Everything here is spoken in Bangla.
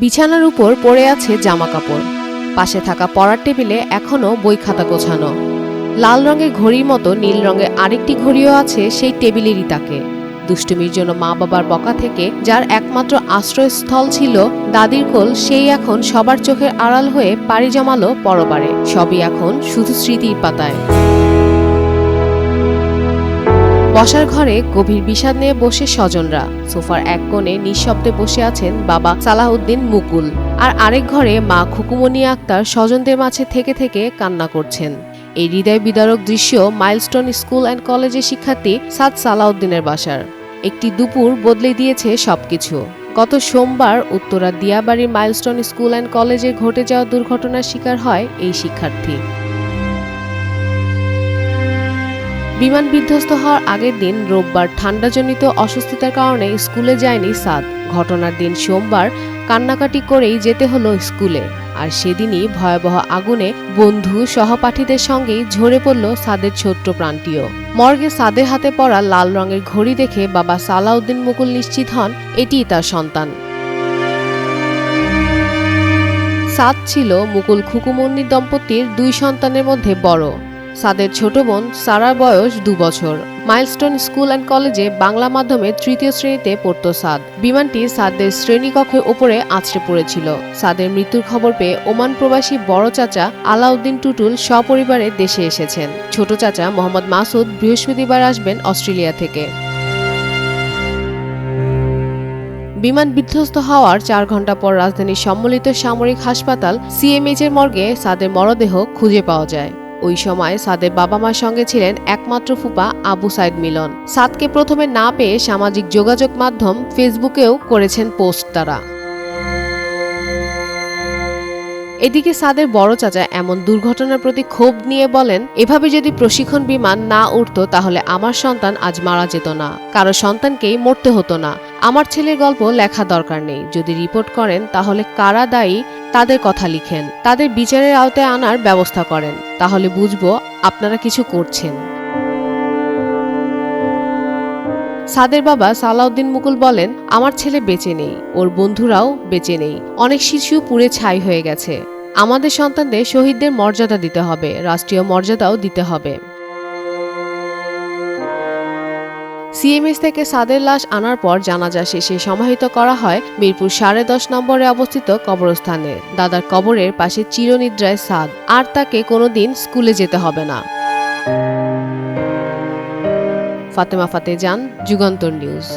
বিছানার উপর পড়ে আছে জামা কাপড় পাশে থাকা পড়ার টেবিলে এখনও বই খাতা গোছানো। লাল রঙের ঘড়ির মতো নীল রঙের আরেকটি ঘড়িও আছে সেই টেবিলেরই তাকে দুষ্টুমির জন্য মা বাবার বকা থেকে যার একমাত্র আশ্রয়স্থল ছিল দাদির কোল, সেই এখন সবার চোখের আড়াল হয়ে পাড়ি জমালো পরবারে। সবই এখন শুধু স্মৃতির পাতায়। বসার ঘরে গভীর বিষাদ নিয়ে বসে স্বজনরা। সোফার এক কোণে নিঃশব্দে বসে আছেন বাবা সালাহউদ্দিন মুকুল। আর আরেক ঘরে মা খুকুমনি আক্তার স্বজনদের মাঝে থেকে থেকে কান্না করছেন। এই হৃদয় বিদারক দৃশ্য মাইলস্টোন স্কুল অ্যান্ড কলেজের শিক্ষার্থী সাদ সালাউদ্দিনের বাসার। একটি দুপুর বদলে দিয়েছে সবকিছু। গত সোমবার উত্তরা দিয়াবাড়ির মাইলস্টোন স্কুল অ্যান্ড কলেজে ঘটে যাওয়া দুর্ঘটনার শিকার হয় এই শিক্ষার্থী। বিমান বিধ্বস্ত হওয়ার আগের দিন রোববার ঠান্ডাজনিত অসুস্থতার কারণে স্কুলে যায়নি সাদ। ঘটনার দিন সোমবার কান্নাকাটি করেই যেতে হলো স্কুলে। আর সেদিনই ভয়াবহ আগুনে বন্ধু সহপাঠীদের সঙ্গেই ঝরে পড়ল সাদের ছোট্ট প্রাণটিও। মর্গে সাদের হাতে পড়া লাল রঙের ঘড়ি দেখে বাবা সালাউদ্দিন মুকুল নিশ্চিত হন, এটিই তার সন্তান। সাদ ছিল মুকুল খুকুমন্দির দম্পতির দুই সন্তানের মধ্যে বড়। সাদের ছোট বোন সারার বয়স দু বছর। মাইলস্টোন স্কুল অ্যান্ড কলেজে বাংলা মাধ্যমে তৃতীয় শ্রেণীতে পড়ত সাদ। বিমানটি সাদের শ্রেণীকক্ষের ওপরে আছড়ে পড়েছিল। সাদের মৃত্যুর খবর পেয়ে ওমান প্রবাসী বড় চাচা আলাউদ্দিন টুটুল সপরিবারে দেশে এসেছেন। ছোট চাচা মোহাম্মদ মাসুদ বৃহস্পতিবার আসবেন অস্ট্রেলিয়া থেকে। বিমান বিধ্বস্ত হওয়ার চার ঘণ্টা পর রাজধানীর সম্মিলিত সামরিক হাসপাতাল সিএমএইচ এর মর্গে সাদের মরদেহ খুঁজে পাওয়া যায়। ওই সময় সাদের বাবা মার সঙ্গে ছিলেন একমাত্র ফুপা আবু সাইদ মিলন। সাদকে প্রথমে না পেয়ে সামাজিক যোগাযোগ মাধ্যম ফেসবুকেও করেছেন পোস্ট তারা। এদিকে সাদের বড় চাচা এমন দুর্ঘটনার প্রতি ক্ষোভ নিয়ে বলেন, এভাবে যদি প্রশিক্ষণ বিমান না উঠতো তাহলে আমার সন্তান আজ মারা যেত না। কারও সন্তানকেই মরতে হতো না। আমার ছেলের গল্প লেখা দরকার নেই। যদি রিপোর্ট করেন তাহলে কারা দায়ী তাদের কথা লিখেন। তাদের বিচারের আওতায় আনার ব্যবস্থা করেন। তাহলে বুঝব আপনারা কিছু করছেন। সাদের বাবা সালাউদ্দিন মুকুল বলেন, আমার ছেলে বেঁচে নেই, ওর বন্ধুরাও বেঁচে নেই। অনেক শিশু পুড়ে ছাই হয়ে গেছে। আমাদের সন্তানদের শহীদদের মর্যাদা দিতে হবে, রাষ্ট্রীয় মর্যাদাও দিতে হবে। সিএমএস থেকে সাদের লাশ আনার পর জানাজা শেষে সমাহিত করা হয় মিরপুর সাড়ে দশ নম্বরে অবস্থিত কবরস্থানে। দাদার কবরের পাশে চিরনিদ্রায় সাদ। আর তাকে কোনোদিন স্কুলে যেতে হবে না। ফাতেমা ফাতে যান যুগান্তর নিউজ।